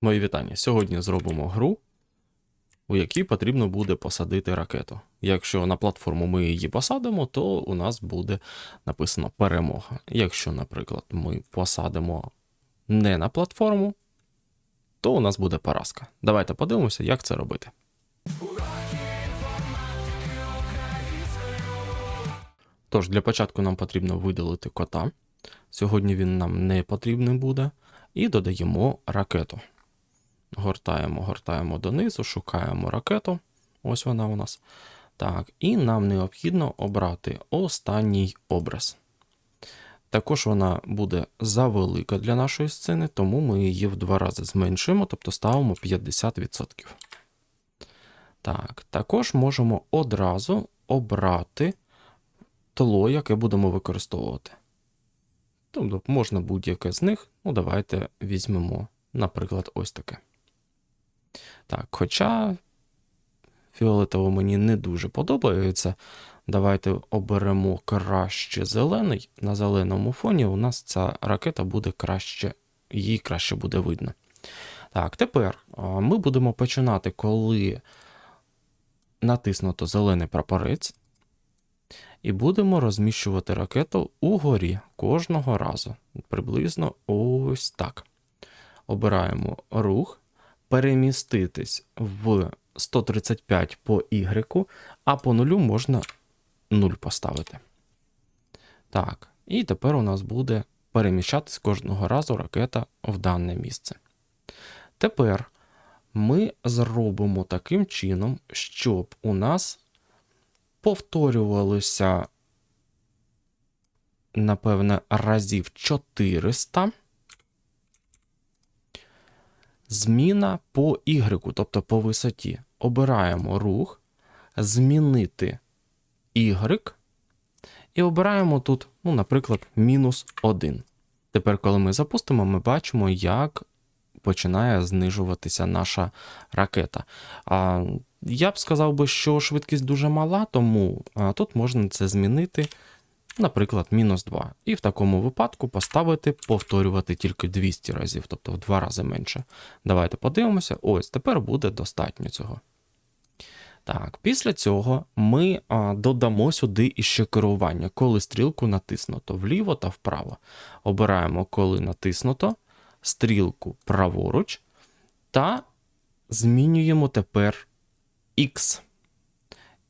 Мої вітання. Сьогодні зробимо гру, у якій потрібно буде посадити ракету. Якщо на платформу ми її посадимо, то у нас буде написано перемога. Якщо, наприклад, ми посадимо не на платформу, то у нас буде поразка. Давайте подивимося, як це робити. Тож, для початку нам потрібно видалити кота. Сьогодні він нам не потрібний буде. І додаємо ракету. Гортаємо, гортаємо донизу, шукаємо ракету. Ось вона у нас. Так, і нам необхідно обрати останній образ. Також вона буде завелика для нашої сцени, тому ми її в два рази зменшуємо, тобто ставимо 50%. Так, також можемо одразу обрати тло, яке будемо використовувати. Тобто можна будь-яке з них. Ну, давайте візьмемо, наприклад, ось таке. Так, хоча фіолетово мені не дуже подобається. Давайте оберемо краще зелений. На зеленому фоні у нас ця ракета буде краще, її краще буде видно. Так, тепер ми будемо починати, коли натиснуто зелений прапорець. І будемо розміщувати ракету угорі кожного разу. Приблизно ось так. Обираємо рух, переміститись в 135 по Y, а по нулю можна 0 поставити. Так, і тепер у нас буде переміщатись кожного разу ракета в дане місце. Тепер ми зробимо таким чином, щоб у нас повторювалося, напевне, разів 400. Зміна по Y, тобто по висоті. Обираємо рух, змінити Y. І обираємо тут, ну, наприклад, мінус 1. Тепер, коли ми запустимо, ми бачимо, як починає знижуватися наша ракета. А, Я б сказав би, що швидкість дуже мала, тому тут можна це змінити, наприклад, мінус 2. І в такому випадку поставити, повторювати тільки 200 разів, тобто в 2 рази менше. Давайте подивимося. Ось, тепер буде достатньо цього. Так, після цього ми а, додамо сюди іще керування, коли стрілку натиснуто вліво та вправо. Обираємо, коли натиснуто стрілку праворуч та змінюємо тепер X.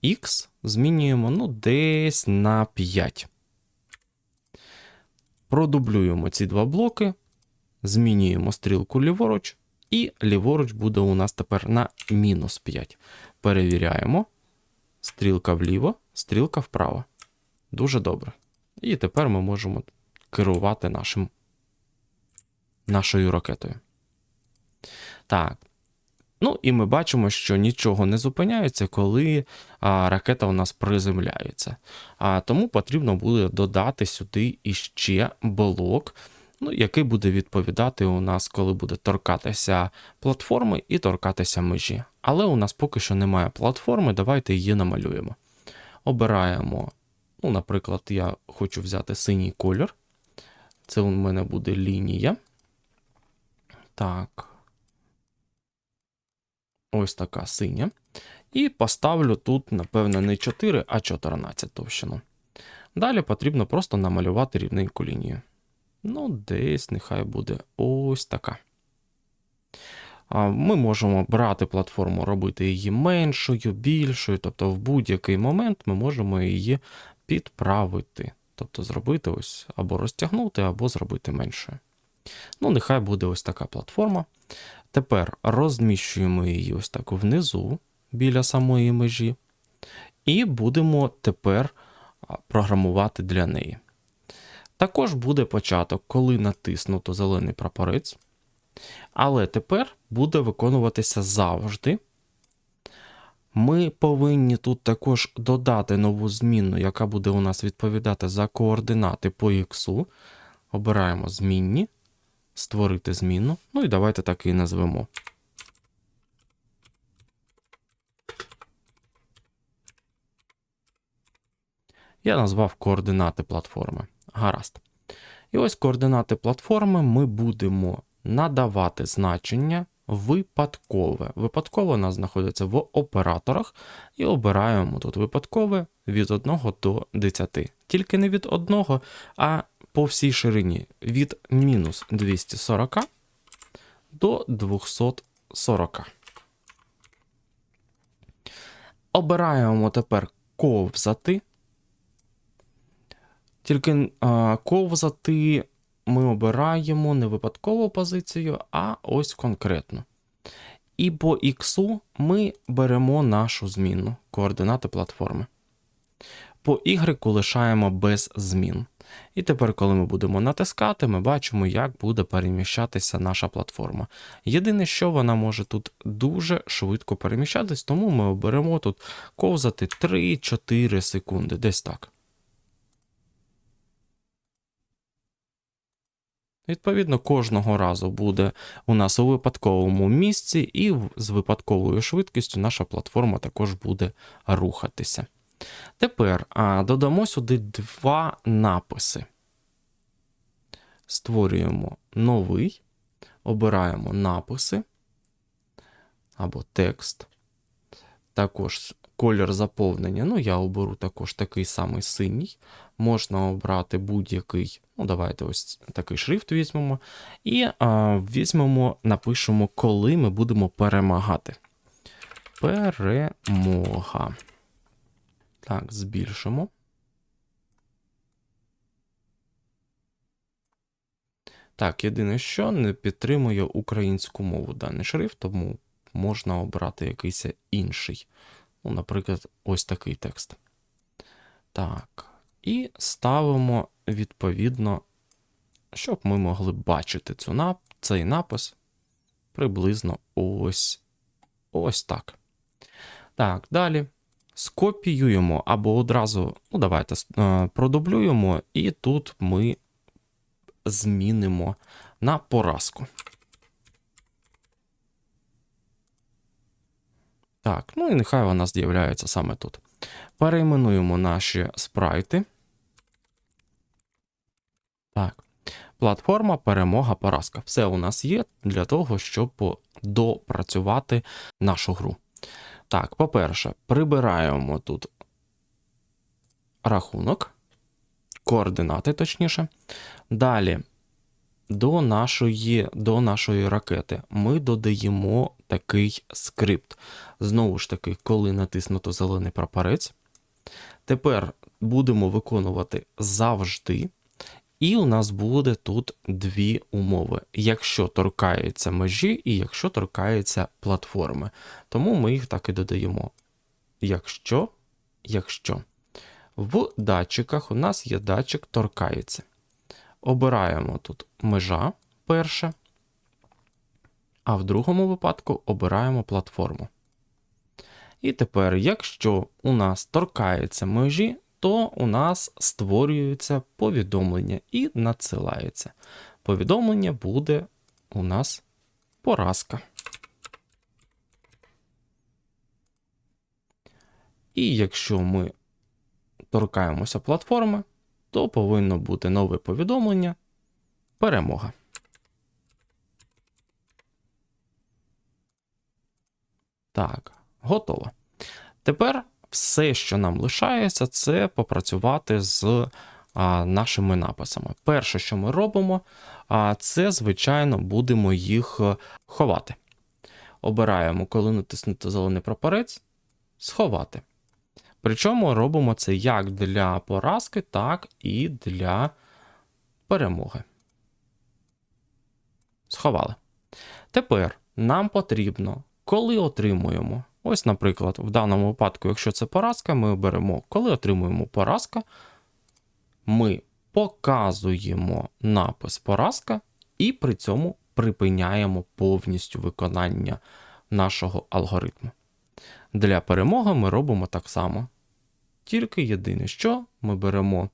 X змінюємо ну, десь на 5. Продублюємо ці два блоки, змінюємо стрілку ліворуч, і ліворуч буде у нас тепер на мінус 5. Перевіряємо. Стрілка вліво, стрілка вправо. Дуже добре. І тепер ми можемо керувати нашим нашою ракетою. Так. Ну, і ми бачимо, що нічого не зупиняється, коли а, ракета у нас приземляється. А, Тому потрібно буде додати сюди іще блок, ну, який буде відповідати у нас, коли буде торкатися платформи і торкатися межі. Але у нас поки що немає платформи, давайте її намалюємо. Обираємо, ну, наприклад, я хочу взяти синій колір. Це у мене буде лінія. Так. Ось така синя. І поставлю тут, напевно, не 4, а 14 товщину. Далі потрібно просто намалювати рівненьку лінію. Ну, десь нехай буде ось така. Ми можемо брати платформу, робити її меншою, більшою, тобто в будь-який момент ми можемо її підправити. Тобто зробити ось або розтягнути, або зробити меншою. Ну, нехай буде ось така платформа. Тепер розміщуємо її ось так внизу біля самої межі, і будемо тепер програмувати для неї. Також буде початок, коли натиснуто зелений прапорець. Але тепер буде виконуватися завжди. Ми повинні тут також додати нову змінну, яка буде у нас відповідати за координати по X. Обираємо змінні створити зміну. Ну і давайте так і назвемо. Я назвав координати платформи. Гаразд. І ось координати платформи ми будемо надавати значення випадкове. Випадкове у нас знаходиться в операторах, і обираємо тут випадкове від 1 до 10. Тільки не від 1, а по всій ширині від мінус 240 до 240. Обираємо тепер ковзати. Тільки а, ковзати ми обираємо не випадкову позицію, а ось конкретно. І по X ми беремо нашу змінну координати платформи. По Y лишаємо без змін. І тепер, коли ми будемо натискати, ми бачимо, як буде переміщатися наша платформа. Єдине, що вона може тут дуже швидко переміщатись, тому ми оберемо тут ковзати 3-4 секунди, десь так. Відповідно, кожного разу буде у нас у випадковому місці, і з випадковою швидкістю наша платформа також буде рухатися. Тепер а, додамо сюди два написи. Створюємо новий, обираємо написи або текст. Також колір заповнення. Ну, я оберу також такий самий синій. Можна обрати будь-який. Ну, давайте ось такий шрифт візьмемо. І а, візьмемо, напишемо, коли ми будемо перемагати. Перемога. Так, збільшимо. Так, єдине, що не підтримує українську мову даний шрифт, тому можна обрати якийсь інший. Ну, наприклад, ось такий текст. Так. І ставимо відповідно, щоб ми могли бачити цю нап... цей напис приблизно ось ось так. Так, далі скопіюємо або одразу, ну, давайте е, продублюємо, і тут ми змінимо на поразку. Так, ну і нехай вона з'являється саме тут. Перейменуємо наші спрайти. Так. Платформа, перемога, поразка. Все у нас є для того, щоб допрацювати нашу гру. Так, по-перше, прибираємо тут рахунок, координати, точніше. Далі, до нашої, до нашої ракети ми додаємо такий скрипт. Знову ж таки, коли натиснуто зелений прапорець. Тепер будемо виконувати завжди. І у нас буде тут дві умови: якщо торкається межі, і якщо торкається платформи. Тому ми їх так і додаємо. Якщо, якщо. В датчиках у нас є датчик торкається. Обираємо тут межа перше, а в другому випадку обираємо платформу. І тепер, якщо у нас торкається межі, то у нас створюється повідомлення і надсилається. Повідомлення буде у нас поразка. І якщо ми торкаємося платформи, то повинно бути нове повідомлення перемога. Так, готово. Тепер все, що нам лишається, це попрацювати з нашими написами. Перше, що ми робимо, це, звичайно, будемо їх е, ховати. Обираємо, коли натиснути зелений прапорець, сховати. Причому робимо це як для поразки, так і для перемоги. Сховали. Тепер нам потрібно, коли отримуємо Ось, наприклад, в даному випадку, якщо це поразка, ми беремо, коли отримуємо поразка, ми показуємо напис поразка і при цьому припиняємо повністю виконання нашого алгоритму. Для перемоги ми робимо так само. Тільки єдине, що ми беремо,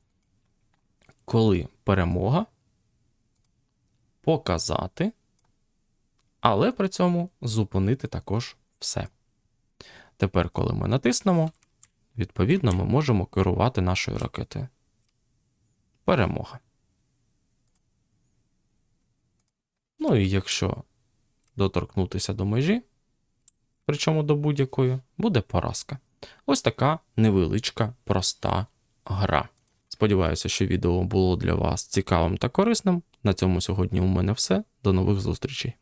коли перемога, показати, але при цьому зупинити також все. Тепер, коли ми натиснемо, відповідно, ми можемо керувати нашою ракетою. Перемога. Ну і якщо доторкнутися до межі, причому до будь-якої, буде поразка. Ось така невеличка, проста гра. Сподіваюся, що відео було для вас цікавим та корисним. На цьому сьогодні у мене все. До нових зустрічей.